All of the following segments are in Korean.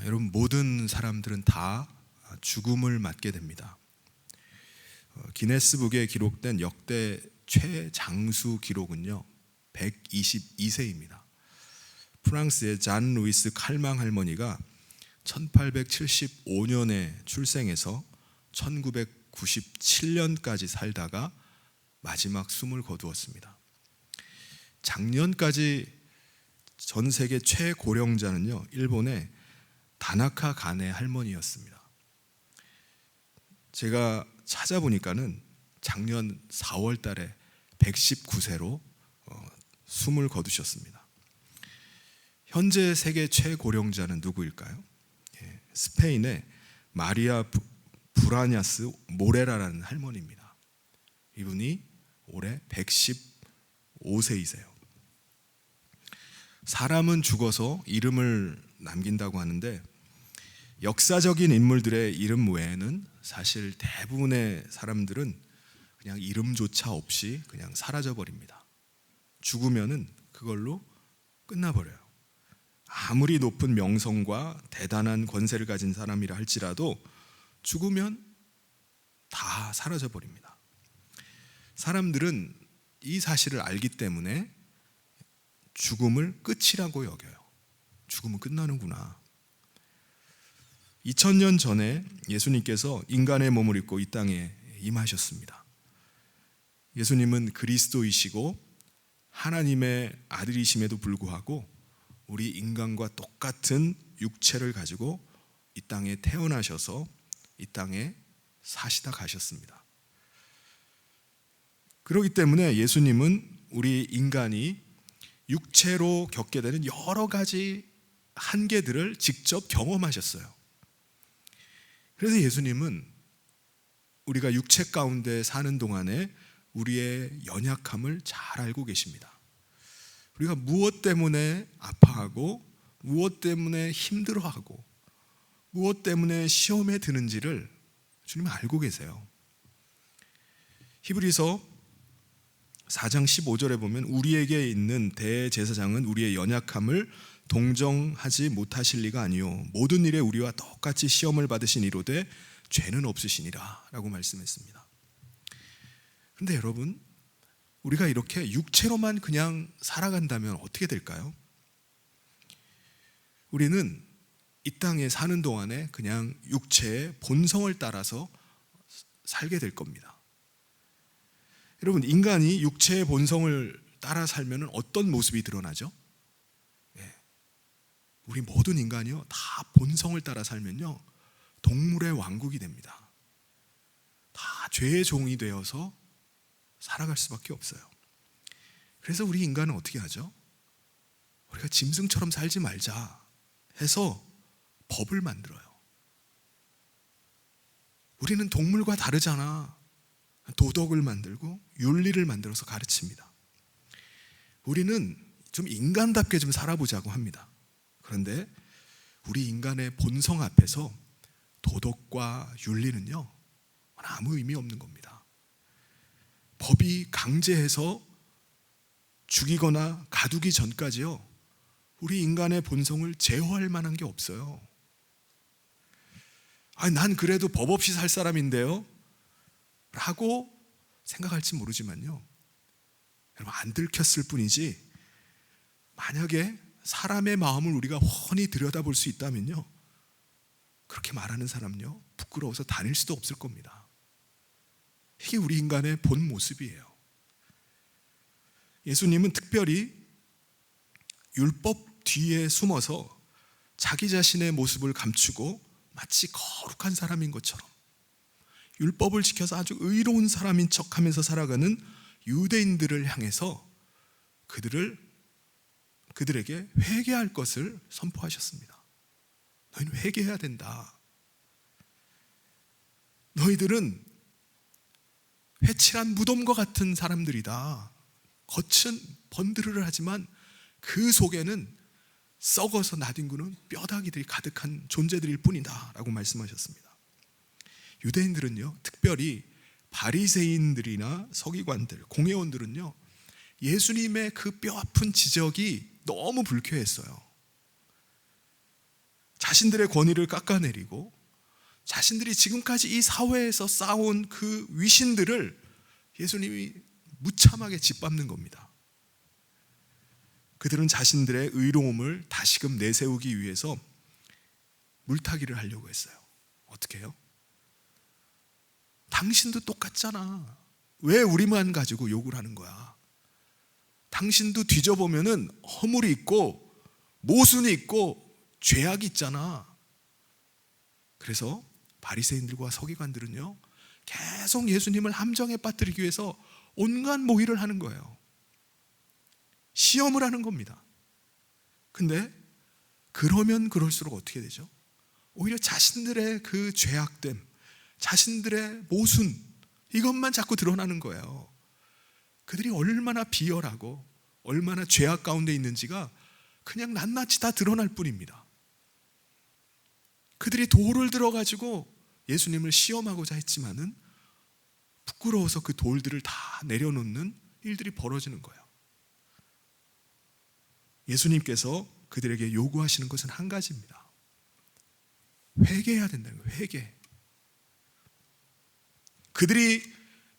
아, 여러분 모든 사람들은 다 죽음을 맞게 됩니다. 어, 기네스북에 기록된 역대 최장수 기록은요 122세입니다. 프랑스의 잔 루이스 칼망 할머니가 1875년에 출생해서 1997년까지 살다가 마지막 숨을 거두었습니다. 작년까지 전 세계 최고령자는요 일본의 다나카 가네 할머니였습니다. 제가 찾아보니까는 작년 4월 달에 119세로 어, 숨을 거두셨습니다. 현재 세계 최고령자는 누구일까요? 예, 스페인의 마리아 부, 브라냐스 모레라라는 할머니입니다. 이분이 올해 115세이세요. 사람은 죽어서 이름을 남긴다고 하는데 역사적인 인물들의 이름 외에는 사실 대부분의 사람들은 그냥 이름조차 없이 그냥 사라져 버립니다. 죽으면은 그걸로 끝나 버려요. 아무리 높은 명성과 대단한 권세를 가진 사람이라 할지라도 죽으면 다 사라져 버립니다. 사람들은 이 사실을 알기 때문에 죽음을 끝이라고 여겨요. 죽음은 끝나는구나. 2000년 전에 예수님께서 인간의 몸을 입고 이 땅에 임하셨습니다. 예수님은 그리스도이시고 하나님의 아들이심에도 불구하고 우리 인간과 똑같은 육체를 가지고 이 땅에 태어나셔서 이 땅에 사시다 가셨습니다. 그렇기 때문에 예수님은 우리 인간이 육체로 겪게 되는 여러 가지 한계들을 직접 경험하셨어요. 그래서 예수님은 우리가 육체 가운데 사는 동안에 우리의 연약함을 잘 알고 계십니다. 우리가 무엇 때문에 아파하고 무엇 때문에 힘들어하고 무엇 때문에 시험에 드는지를 주님 알고 계세요. 히브리서 4장 15절에 보면 우리에게 있는 대제사장은 우리의 연약함을 동정하지 못하실 리가 아니요 모든 일에 우리와 똑같이 시험을 받으신 이로되 죄는 없으시니라라고 말씀했습니다. 근데 여러분 우리가 이렇게 육체로만 그냥 살아간다면 어떻게 될까요? 우리는 이 땅에 사는 동안에 그냥 육체의 본성을 따라서 살게 될 겁니다. 여러분 인간이 육체의 본성을 따라 살면 어떤 모습이 드러나죠? 우리 모든 인간이요 다 본성을 따라 살면요 동물의 왕국이 됩니다. 다 죄의 종이 되어서 살아갈 수밖에 없어요. 그래서 우리 인간은 어떻게 하죠? 우리가 짐승처럼 살지 말자 해서 법을 만들어요. 우리는 동물과 다르잖아. 도덕을 만들고 윤리를 만들어서 가르칩니다. 우리는 좀 인간답게 좀 살아보자고 합니다. 그런데 우리 인간의 본성 앞에서 도덕과 윤리는요 아무 의미 없는 겁니다. 법이 강제해서 죽이거나 가두기 전까지요 우리 인간의 본성을 제어할 만한 게 없어요. 아, 난 그래도 법 없이 살 사람인데요. 라고 생각할지 모르지만요. 여러분 안 들켰을 뿐이지 만약에 사람의 마음을 우리가 훤히 들여다볼 수 있다면요. 그렇게 말하는 사람요. 부끄러워서 다닐 수도 없을 겁니다. 이게 우리 인간의 본 모습이에요. 예수님은 특별히 율법 뒤에 숨어서 자기 자신의 모습을 감추고 마치 거룩한 사람인 것처럼 율법을 지켜서 아주 의로운 사람인 척 하면서 살아가는 유대인들을 향해서 그들을 그들에게 회개할 것을 선포하셨습니다. 너희는 회개해야 된다. 너희들은 회칠한 무덤과 같은 사람들이다. 겉은 번드르르 하지만 그 속에는 썩어서 나뒹구는 뼈다귀들이 가득한 존재들일 뿐이다. 라고 말씀하셨습니다. 유대인들은요, 특별히 바리새인들이나 서기관들, 공회원들은요, 예수님의 그 뼈아픈 지적이 너무 불쾌했어요. 자신들의 권위를 깎아내리고 자신들이 지금까지 이 사회에서 쌓아온 그 위신들을 예수님이 무참하게 짓밟는 겁니다. 그들은 자신들의 의로움을 다시금 내세우기 위해서 물타기를 하려고 했어요. 어떻게 해요? 당신도 똑같잖아. 왜 우리만 가지고 욕을 하는 거야? 당신도 뒤져보면은 허물이 있고 모순이 있고 죄악이 있잖아. 그래서 바리새인들과 서기관들은요 계속 예수님을 함정에 빠뜨리기 위해서 온갖 모의를 하는 거예요. 시험을 하는 겁니다. 근데 그러면 그럴수록 어떻게 되죠? 오히려 자신들의 그 죄악됨, 자신들의 모순 이것만 자꾸 드러나는 거예요. 그들이 얼마나 비열하고 얼마나 죄악 가운데 있는지가 그냥 낱낱이 다 드러날 뿐입니다. 그들이 돌을 들어가지고 예수님을 시험하고자 했지만은 부끄러워서 그 돌들을 다 내려놓는 일들이 벌어지는 거예요. 예수님께서 그들에게 요구하시는 것은 한 가지입니다. 회개해야 된다는 거예요. 회개. 그들이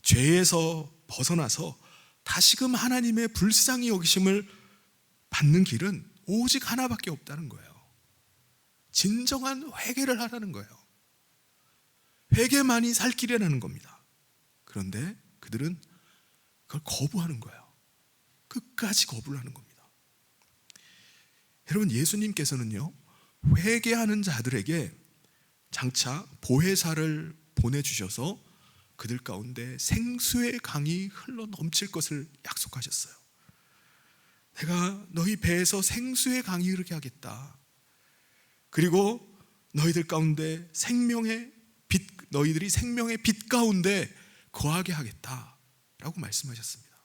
죄에서 벗어나서 다시금 하나님의 불쌍히 여기심을 받는 길은 오직 하나밖에 없다는 거예요. 진정한 회개를 하라는 거예요. 회개만이 살 길이라는 겁니다. 그런데 그들은 그걸 거부하는 거예요. 끝까지 거부를 하는 겁니다. 여러분 예수님께서는요 회개하는 자들에게 장차 보혜사를 보내 주셔서 그들 가운데 생수의 강이 흘러 넘칠 것을 약속하셨어요. 내가 너희 배에서 생수의 강이 흐르게 하겠다. 그리고 너희들 가운데 생명의 빛, 너희들이 생명의 빛 가운데 거하게 하겠다. 라고 말씀하셨습니다.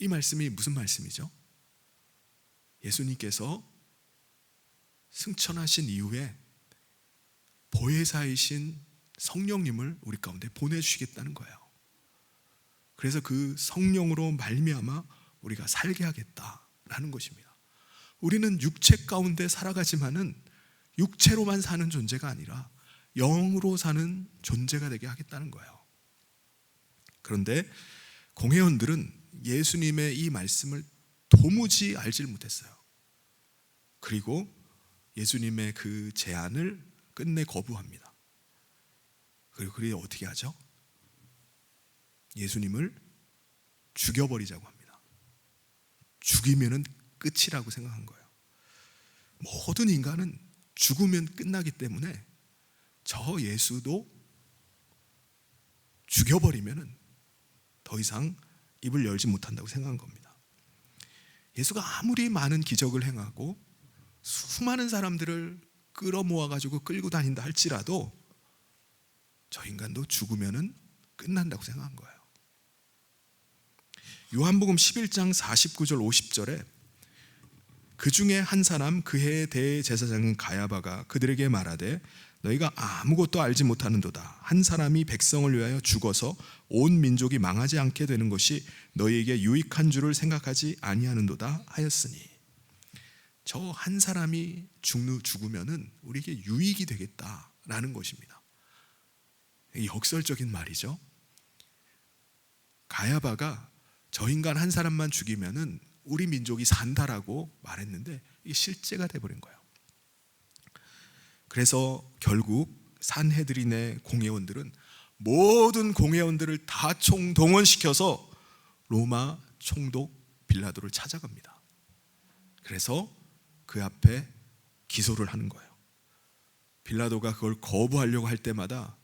이 말씀이 무슨 말씀이죠? 예수님께서 승천하신 이후에 보혜사이신 성령님을 우리 가운데 보내주시겠다는 거예요. 그래서 그 성령으로 말미암아 우리가 살게 하겠다라는 것입니다. 우리는 육체 가운데 살아가지만은 육체로만 사는 존재가 아니라 영으로 사는 존재가 되게 하겠다는 거예요. 그런데 공회원들은 예수님의 이 말씀을 도무지 알질 못했어요. 그리고 예수님의 그 제안을 끝내 거부합니다. 그리고 그리 어떻게 하죠? 예수님을 죽여버리자고 합니다. 죽이면은 끝이라고 생각한 거예요. 모든 인간은 죽으면 끝나기 때문에 저 예수도 죽여버리면은 더 이상 입을 열지 못한다고 생각한 겁니다. 예수가 아무리 많은 기적을 행하고 수많은 사람들을 끌어모아 가지고 끌고 다닌다 할지라도 저 인간도 죽으면은 끝난다고 생각한 거예요. 요한복음 11장 49절 50절에 그 중에 한 사람 그 해의 대제사장인 가야바가 그들에게 말하되 너희가 아무것도 알지 못하는도다. 한 사람이 백성을 위하여 죽어서 온 민족이 망하지 않게 되는 것이 너희에게 유익한 줄을 생각하지 아니하는도다 하였으니 저 한 사람이 죽, 죽으면은 우리에게 유익이 되겠다라는 것입니다. 역설적인 말이죠. 가야바가 저 인간 한 사람만 죽이면은 우리 민족이 산다라고 말했는데 이게 실제가 돼버린 거예요. 그래서 결국 산헤드린의 공회원들은 모든 공회원들을 다 총동원시켜서 로마 총독 빌라도를 찾아갑니다. 그래서 그 앞에 기소를 하는 거예요. 빌라도가 그걸 거부하려고 할 때마다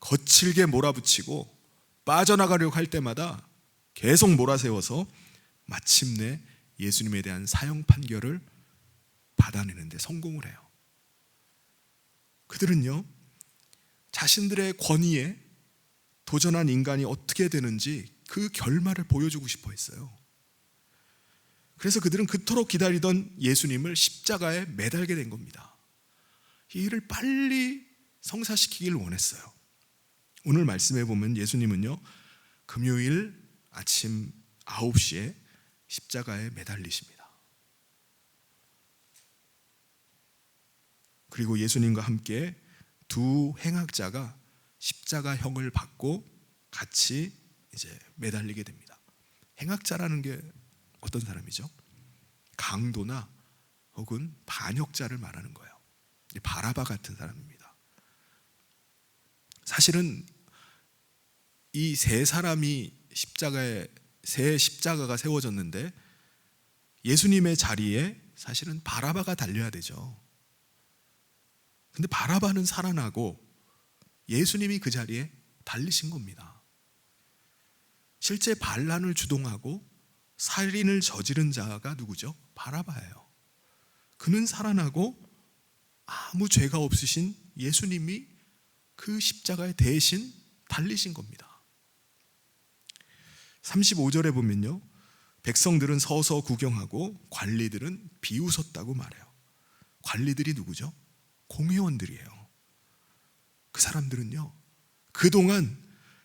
거칠게 몰아붙이고 빠져나가려고 할 때마다 계속 몰아세워서 마침내 예수님에 대한 사형 판결을 받아내는데 성공을 해요. 그들은요, 자신들의 권위에 도전한 인간이 어떻게 되는지 그 결말을 보여주고 싶어 했어요. 그래서 그들은 그토록 기다리던 예수님을 십자가에 매달게 된 겁니다. 이 일을 빨리 성사시키길 원했어요. 오늘 말씀해 보면 예수님은요, 금요일 아침 9시에 십자가에 매달리십니다. 그리고 예수님과 함께 두 행악자가 십자가형을 받고 같이 이제 매달리게 됩니다. 행악자라는 게 어떤 사람이죠? 강도나 혹은 반역자를 말하는 거예요. 바라바 같은 사람입니다. 사실은 이 세 사람이 십자가에 세 십자가가 세워졌는데 예수님의 자리에 사실은 바라바가 달려야 되죠. 근데 바라바는 살아나고 예수님이 그 자리에 달리신 겁니다. 실제 반란을 주동하고 살인을 저지른 자가 누구죠? 바라바예요. 그는 살아나고 아무 죄가 없으신 예수님이 그 십자가에 대신 달리신 겁니다. 35절에 보면요. 백성들은 서서 구경하고 관리들은 비웃었다고 말해요. 관리들이 누구죠? 공회원들이에요. 그 사람들은요. 그동안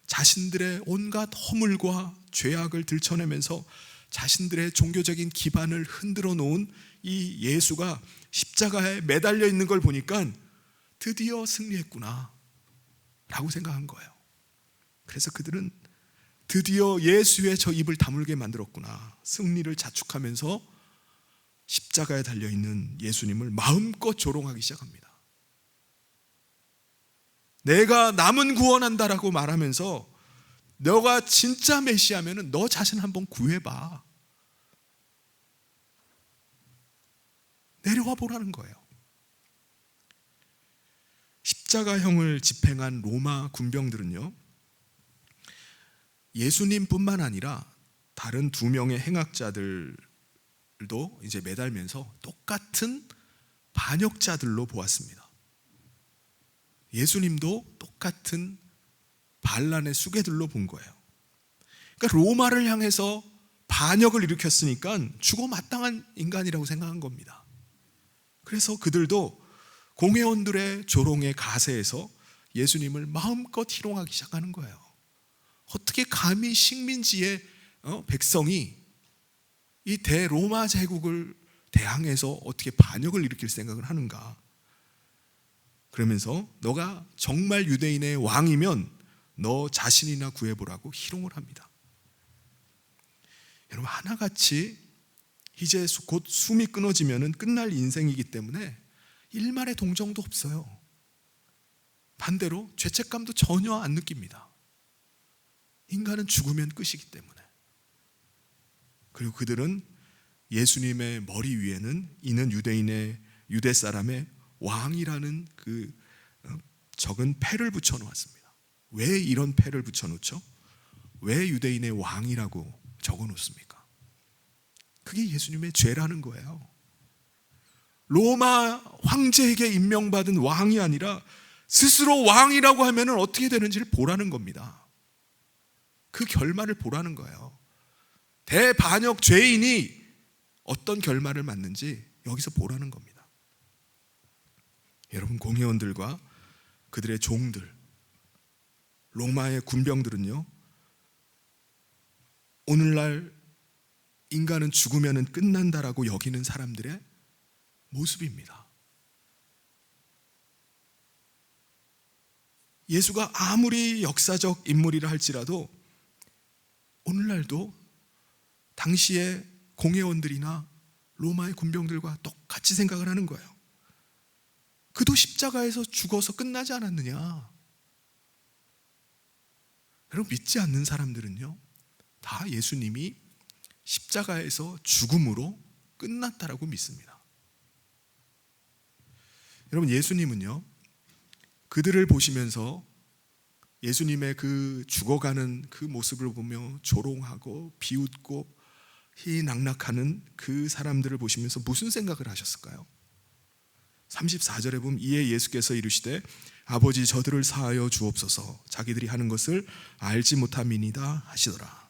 자신들의 온갖 허물과 죄악을 들춰내면서 자신들의 종교적인 기반을 흔들어 놓은 이 예수가 십자가에 매달려 있는 걸 보니까 드디어 승리했구나 라고 생각한 거예요. 그래서 그들은 드디어 예수의 저 입을 다물게 만들었구나. 승리를 자축하면서 십자가에 달려 있는 예수님을 마음껏 조롱하기 시작합니다. 내가 남은 구원한다라고 말하면서 너가 진짜 메시아면은 너 자신 한번 구해봐. 내려와 보라는 거예요. 십자가형을 집행한 로마 군병들은요. 예수님뿐만 아니라 다른 두 명의 행악자들도 이제 매달면서 똑같은 반역자들로 보았습니다. 예수님도 똑같은 반란의 수괴들로 본 거예요. 그러니까 로마를 향해서 반역을 일으켰으니까 죽어 마땅한 인간이라고 생각한 겁니다. 그래서 그들도 공회원들의 조롱의 가세에서 예수님을 마음껏 희롱하기 시작하는 거예요. 어떻게 감히 식민지의 어, 백성이 이 대로마 제국을 대항해서 어떻게 반역을 일으킬 생각을 하는가? 그러면서 너가 정말 유대인의 왕이면 너 자신이나 구해보라고 희롱을 합니다. 여러분 하나같이 이제 곧 숨이 끊어지면 끝날 인생이기 때문에 일말의 동정도 없어요. 반대로 죄책감도 전혀 안 느낍니다. 인간은 죽으면 끝이기 때문에. 그리고 그들은 예수님의 머리 위에는 이는 유대인의 유대 사람의 왕이라는 그 어, 적은 패를 붙여 놓았습니다. 왜 이런 패를 붙여 놓죠? 왜 유대인의 왕이라고 적어 놓습니까? 그게 예수님의 죄라는 거예요. 로마 황제에게 임명받은 왕이 아니라 스스로 왕이라고 하면 어떻게 되는지를 보라는 겁니다. 그 결말을 보라는 거예요. 대반역 죄인이 어떤 결말을 맞는지 여기서 보라는 겁니다. 여러분 공회원들과 그들의 종들, 로마의 군병들은요. 오늘날 인간은 죽으면 끝난다라고 여기는 사람들의 모습입니다. 예수가 아무리 역사적 인물이라 할지라도 오늘날도 당시의 공회원들이나 로마의 군병들과 똑같이 생각을 하는 거예요. 그도 십자가에서 죽어서 끝나지 않았느냐? 여러분 믿지 않는 사람들은요. 다 예수님이 십자가에서 죽음으로 끝났다라고 믿습니다. 여러분 예수님은요. 그들을 보시면서 예수님의 그 죽어가는 그 모습을 보며 조롱하고 비웃고 희낙낙하는 그 사람들을 보시면서 무슨 생각을 하셨을까요? 34절에 보면 이에 예수께서 이르시되 아버지 저들을 사하여 주옵소서 자기들이 하는 것을 알지 못함이니다 하시더라.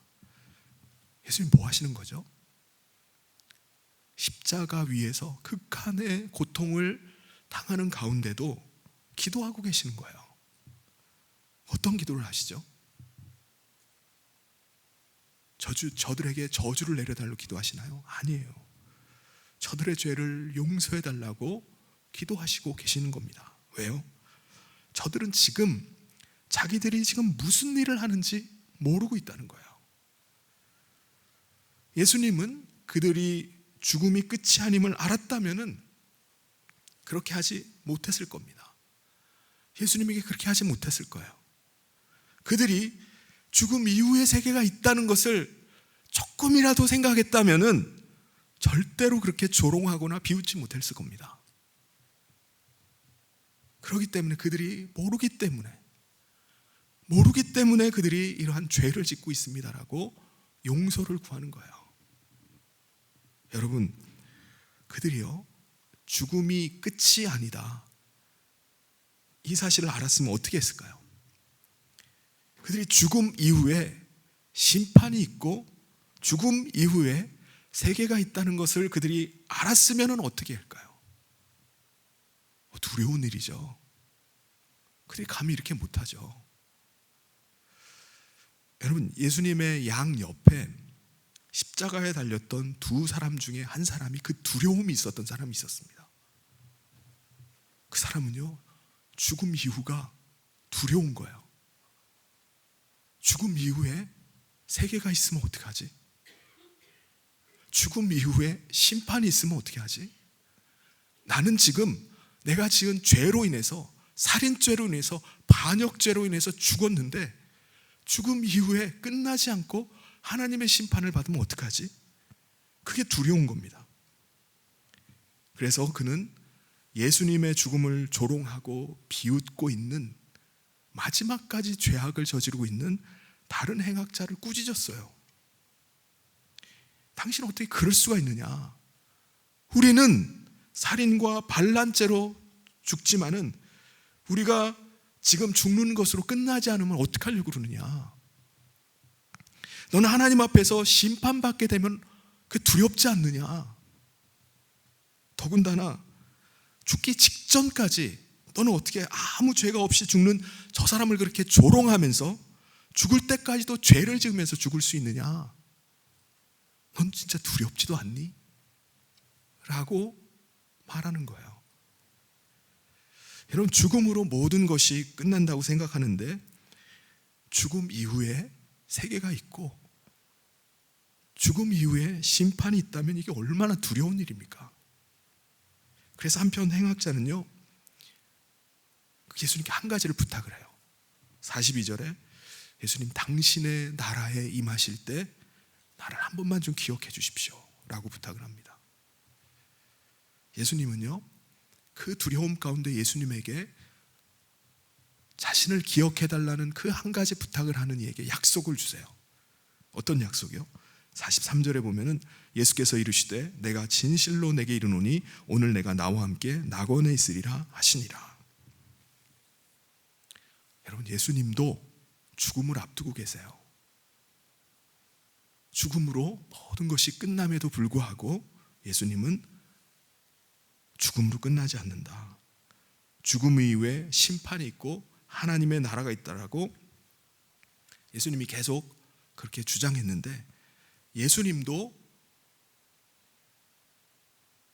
예수님 뭐 하시는 거죠? 십자가 위에서 극한의 고통을 당하는 가운데도 기도하고 계시는 거예요. 어떤 기도를 하시죠? 저주, 저들에게 저주를 내려달라고 기도하시나요? 아니에요. 저들의 죄를 용서해 달라고 기도하시고 계시는 겁니다. 왜요? 저들은 지금 자기들이 지금 무슨 일을 하는지 모르고 있다는 거예요. 예수님은 그들이 죽음이 끝이 아님을 알았다면은 그렇게 하지 못했을 겁니다. 예수님에게 그렇게 하지 못했을 거예요. 그들이 죽음 이후의 세계가 있다는 것을 조금이라도 생각했다면은 절대로 그렇게 조롱하거나 비웃지 못했을 겁니다. 그렇기 때문에 그들이 모르기 때문에 모르기 때문에 그들이 이러한 죄를 짓고 있습니다라고 용서를 구하는 거예요. 여러분, 그들이요, 죽음이 끝이 아니다. 이 사실을 알았으면 어떻게 했을까요? 그들이 죽음 이후에 심판이 있고 죽음 이후에 세계가 있다는 것을 그들이 알았으면 어떻게 할까요? 두려운 일이죠. 그들이 감히 이렇게 못하죠. 여러분, 예수님의 양 옆에 십자가에 달렸던 두 사람 중에 한 사람이 그 두려움이 있었던 사람이 있었습니다. 그 사람은요, 죽음 이후가 두려운 거예요. 죽음 이후에 세계가 있으면 어떡하지? 죽음 이후에 심판이 있으면 어떻게 하지? 나는 지금 내가 지은 죄로 인해서 살인죄로 인해서 반역죄로 인해서 죽었는데 죽음 이후에 끝나지 않고 하나님의 심판을 받으면 어떡하지? 그게 두려운 겁니다. 그래서 그는 예수님의 죽음을 조롱하고 비웃고 있는 마지막까지 죄악을 저지르고 있는 다른 행악자를 꾸짖었어요. 당신 어떻게 그럴 수가 있느냐? 우리는 살인과 반란죄로 죽지만은 우리가 지금 죽는 것으로 끝나지 않으면 어떡하려고 그러느냐? 너는 하나님 앞에서 심판받게 되면 그 두렵지 않느냐? 더군다나 죽기 직전까지 너는 어떻게 아무 죄가 없이 죽는 저 사람을 그렇게 조롱하면서 죽을 때까지도 죄를 지으면서 죽을 수 있느냐? 넌 진짜 두렵지도 않니? 라고 말하는 거예요. 여러분, 죽음으로 모든 것이 끝난다고 생각하는데 죽음 이후에 세계가 있고 죽음 이후에 심판이 있다면 이게 얼마나 두려운 일입니까? 그래서 한편 행악자는요, 예수님께 한 가지를 부탁을 해요. 42절에 예수님 당신의 나라에 임하실 때 나를 한 번만 좀 기억해 주십시오. 라고 부탁을 합니다. 예수님은요, 그 두려움 가운데 예수님에게 자신을 기억해 달라는 그 한 가지 부탁을 하는 이에게 약속을 주세요. 어떤 약속이요? 43절에 보면은 예수께서 이르시되 내가 진실로 내게 이르노니 오늘 내가 나와 함께 낙원에 있으리라 하시니라. 여러분 예수님도 죽음을 앞두고 계세요. 죽음으로 모든 것이 끝남에도 불구하고 예수님은 죽음으로 끝나지 않는다. 죽음 이후에 심판이 있고 하나님의 나라가 있다라고 예수님이 계속 그렇게 주장했는데 예수님도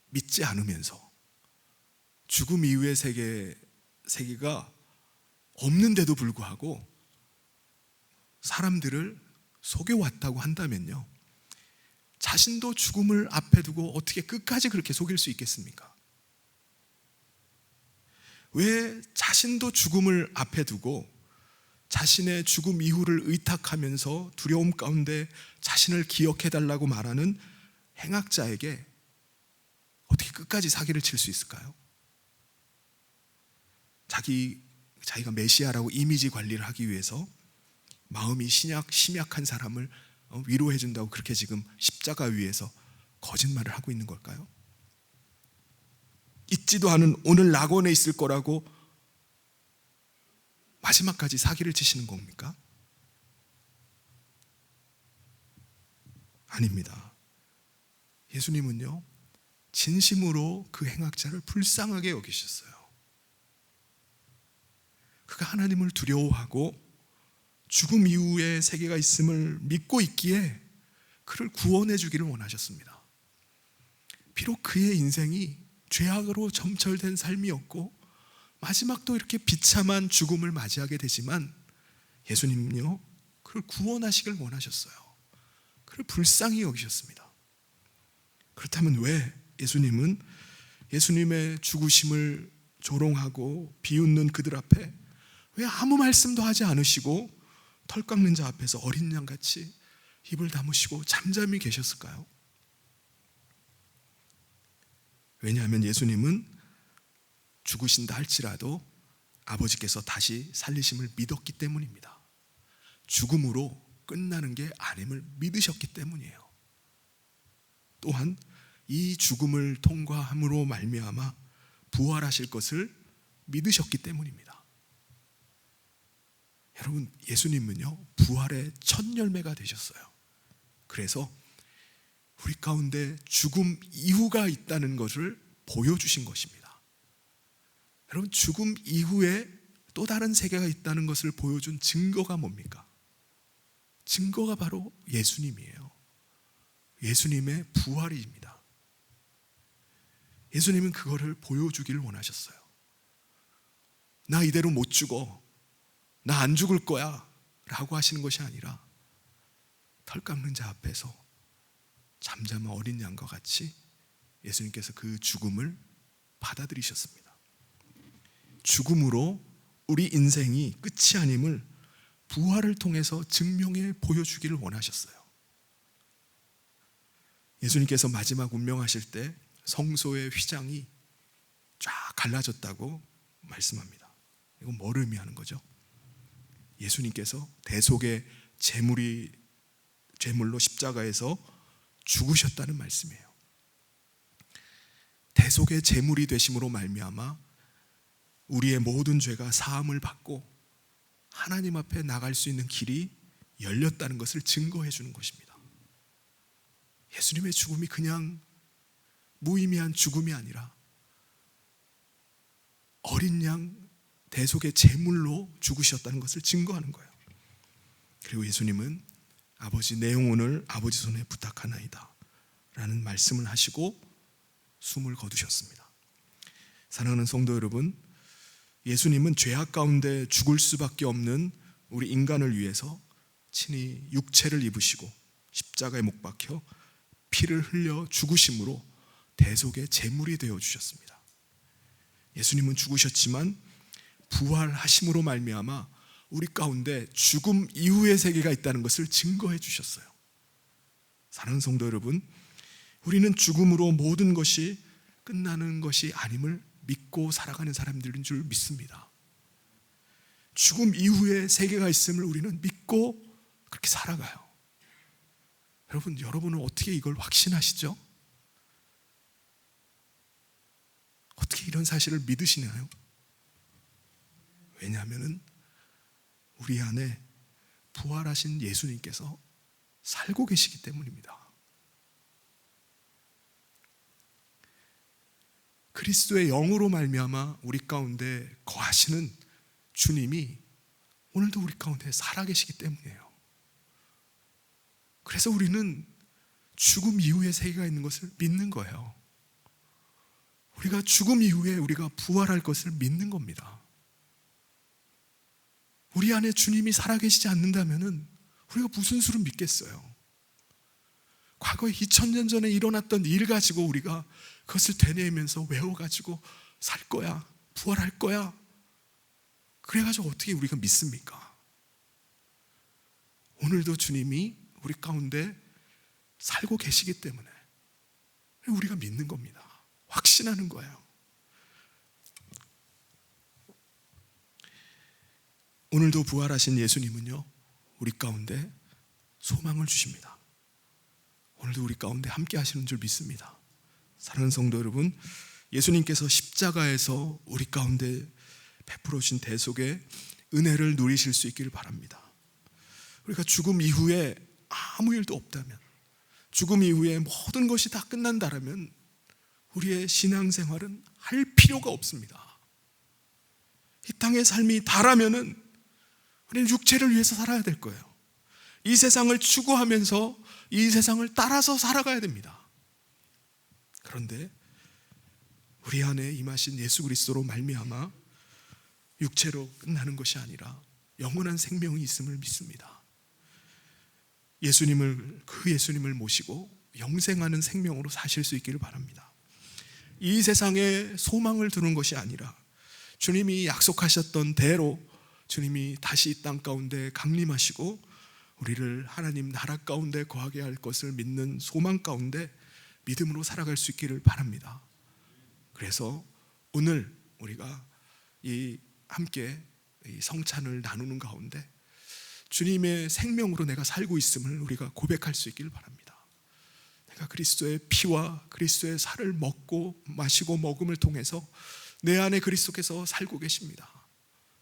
믿지 않으면서 죽음 이후의 세계 세계가 없는데도 불구하고 사람들을 속여왔다고 한다면요. 자신도 죽음을 앞에 두고 어떻게 끝까지 그렇게 속일 수 있겠습니까? 왜 자신도 죽음을 앞에 두고 자신의 죽음 이후를 의탁하면서 두려움 가운데 자신을 기억해 달라고 말하는 행악자에게 어떻게 끝까지 사기를 칠 수 있을까요? 자기 자기가 메시아라고 이미지 관리를 하기 위해서 마음이 신약 심약한 사람을 어, 위로해 준다고 그렇게 지금 십자가 위에서 거짓말을 하고 있는 걸까요? 있지도 않은 오늘 낙원에 있을 거라고 마지막까지 사기를 치시는 겁니까? 아닙니다. 예수님은요, 진심으로 그 행악자를 불쌍하게 여기셨어요. 그가 하나님을 두려워하고 죽음 이후에 세계가 있음을 믿고 있기에 그를 구원해 주기를 원하셨습니다. 비록 그의 인생이 죄악으로 점철된 삶이었고 마지막도 이렇게 비참한 죽음을 맞이하게 되지만 예수님은요 그를 구원하시길 원하셨어요. 그를 불쌍히 여기셨습니다. 그렇다면 왜 예수님은 예수님의 죽으심을 조롱하고 비웃는 그들 앞에 왜 아무 말씀도 하지 않으시고 털 깎는 자 앞에서 어린 양 같이 입을 다무시고 잠잠히 계셨을까요? 왜냐하면 예수님은 죽으신다 할지라도 아버지께서 다시 살리심을 믿었기 때문입니다. 죽음으로 끝나는 게 아님을 믿으셨기 때문이에요. 또한 이 죽음을 통과함으로 말미암아 부활하실 것을 믿으셨기 때문입니다. 여러분 예수님은요 부활의 첫 열매가 되셨어요. 그래서 우리 가운데 죽음 이후가 있다는 것을 보여주신 것입니다. 여러분 죽음 이후에 또 다른 세계가 있다는 것을 보여준 증거가 뭡니까? 증거가 바로 예수님이에요. 예수님의 부활입니다. 예수님은 그거를 보여주기를 원하셨어요. 나 이대로 못 죽어. 나 안 죽을 거야. 라고 하시는 것이 아니라 털 깎는 자 앞에서 잠잠한 어린 양과 같이 예수님께서 그 죽음을 받아들이셨습니다. 죽음으로 우리 인생이 끝이 아님을 부활을 통해서 증명해 보여주기를 원하셨어요. 예수님께서 마지막 운명하실 때 성소의 휘장이 쫙 갈라졌다고 말씀합니다. 이건 뭘 의미하는 거죠? 예수님께서 대속의 제물이 제물로 십자가에서 죽으셨다는 말씀이에요. 대속의 제물이 되심으로 말미암아 우리의 모든 죄가 사함을 받고 하나님 앞에 나갈 수 있는 길이 열렸다는 것을 증거해 주는 것입니다. 예수님의 죽음이 그냥 무의미한 죽음이 아니라 어린 양 대속의 제물로 죽으셨다는 것을 증거하는 거예요. 그리고 예수님은 아버지 내 영혼을 아버지 손에 부탁하나이다 라는 말씀을 하시고 숨을 거두셨습니다. 사랑하는 성도 여러분, 예수님은 죄악 가운데 죽을 수밖에 없는 우리 인간을 위해서 친히 육체를 입으시고 십자가에 못 박혀 피를 흘려 죽으심으로 대속의 제물이 되어 주셨습니다. 예수님은 죽으셨지만 부활하심으로 말미암아 우리 가운데 죽음 이후의 세계가 있다는 것을 증거해 주셨어요. 사랑하는 성도 여러분, 우리는 죽음으로 모든 것이 끝나는 것이 아님을 믿고 살아가는 사람들인 줄 믿습니다. 죽음 이후에 세계가 있음을 우리는 믿고 그렇게 살아가요. 여러분, 여러분은 어떻게 이걸 확신하시죠? 어떻게 이런 사실을 믿으시나요? 왜냐하면 우리 안에 부활하신 예수님께서 살고 계시기 때문입니다. 그리스도의 영으로 말미암아 우리 가운데 거하시는 주님이 오늘도 우리 가운데 살아계시기 때문이에요. 그래서 우리는 죽음 이후의 세계가 있는 것을 믿는 거예요. 우리가 죽음 이후에 우리가 부활할 것을 믿는 겁니다. 우리 안에 주님이 살아계시지 않는다면 우리가 무슨 수를 믿겠어요? 과거에 2000년 전에 일어났던 일 가지고 우리가 그것을 되뇌면서 외워가지고 살 거야, 부활할 거야. 그래가지고 어떻게 우리가 믿습니까? 오늘도 주님이 우리 가운데 살고 계시기 때문에 우리가 믿는 겁니다. 확신하는 거예요. 오늘도 부활하신 예수님은요, 우리 가운데 소망을 주십니다. 오늘도 우리 가운데 함께 하시는 줄 믿습니다. 사랑하는 성도 여러분, 예수님께서 십자가에서 우리 가운데 베풀어 주신 대속의 은혜를 누리실 수 있기를 바랍니다. 우리가 죽음 이후에 아무 일도 없다면, 죽음 이후에 모든 것이 다 끝난다라면 우리의 신앙생활은 할 필요가 없습니다. 이 땅의 삶이 다라면은 우리는 육체를 위해서 살아야 될 거예요. 이 세상을 추구하면서 이 세상을 따라서 살아가야 됩니다. 그런데 우리 안에 임하신 예수 그리스도로 말미암아 육체로 끝나는 것이 아니라 영원한 생명이 있음을 믿습니다. 예수님을 그 예수님을 모시고 영생하는 생명으로 사실 수 있기를 바랍니다. 이 세상에 소망을 두는 것이 아니라 주님이 약속하셨던 대로 주님이 다시 이 땅 가운데 강림하시고 우리를 하나님 나라 가운데 거하게 할 것을 믿는 소망 가운데 믿음으로 살아갈 수 있기를 바랍니다. 그래서 오늘 우리가 이 함께 이 성찬을 나누는 가운데 주님의 생명으로 내가 살고 있음을 우리가 고백할 수 있기를 바랍니다. 내가 그리스도의 피와 그리스도의 살을 먹고 마시고 먹음을 통해서 내 안에 그리스도께서 살고 계십니다.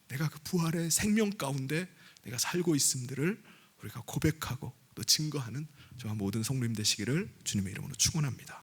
내가 그 부활의 생명 가운데 내가 살고 있음들을 우리가 고백하고 또 증거하는 저와 모든 성도님 되시기를 주님의 이름으로 축원합니다.